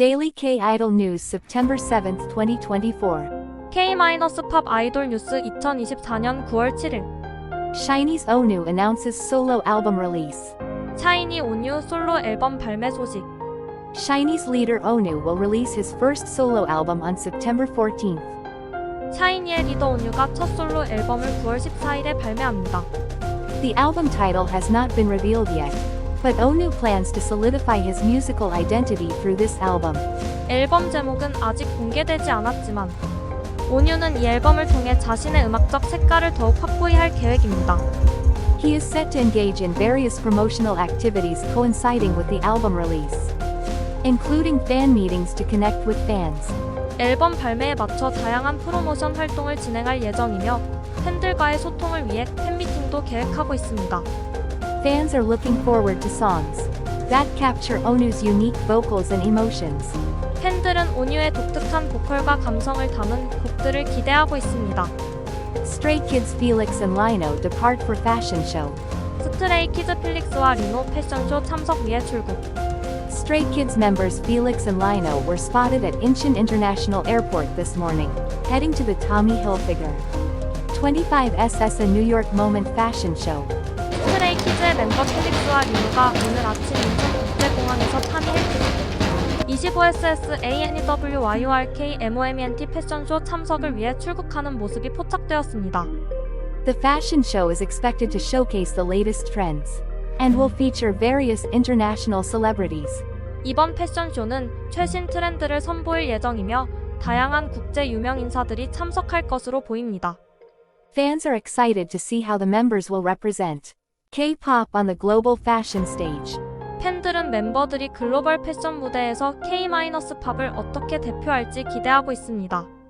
Daily K Idol News September 7th, 2024. K-팝 아이돌 뉴스 2024년 9월 7일 Shiny's Onu announces solo album release. 차이니 온유 솔로 앨범 발매 소식 Shiny's leader Onu will release his first solo album on September 14th. 차이니의 리더 온유가 첫 솔로 앨범을 9월 14일에 발매합니다. The album title has not been revealed yet, But Onu plans to solidify his musical identity through this album. 앨범 제목은 아직 공개되지 않았지만 온유는 이 앨범을 통해 자신의 음악적 색깔을 더욱 확고히 할 계획입니다. He is set to engage in various promotional activities coinciding with the album release, including fan meetings to connect with fans. 앨범 발매에 맞춰 다양한 프로모션 활동을 진행할 예정이며 팬들과의 소통을 위해 팬미팅도 계획하고 있습니다. Fans are looking forward to songs that capture Onu's unique vocals and emotions. 팬들은 온유의 독특한 보컬과 감성을 담은 곡들을 기대하고 있습니다. Stray Kids Felix and Lino depart for fashion show. 스트레이 키즈 필릭스와 리노 패션쇼 참석 위해 출국. Stray Kids members Felix and Lino were spotted at Incheon International Airport this morning, heading to the Tommy Hilfiger 25SS a New York Moment fashion show. 키즈의 멤버 필릭스와 리노가 오늘 아침 인천 국제공항에서 탐의했습니다. 25SS ANEWYURK MOMENT 패션쇼 참석을 위해 출국하는 모습이 포착되었습니다. The fashion show is expected to showcase the latest trends and will feature various international celebrities. 이번 패션쇼는 최신 트렌드를 선보일 예정이며 다양한 국제 유명 인사들이 참석할 것으로 보입니다. Fans are excited to see how the members will represent K-pop on the global fashion stage. 팬들은 멤버들이 글로벌 패션 무대에서 K-팝을 어떻게 대표할지 기대하고 있습니다.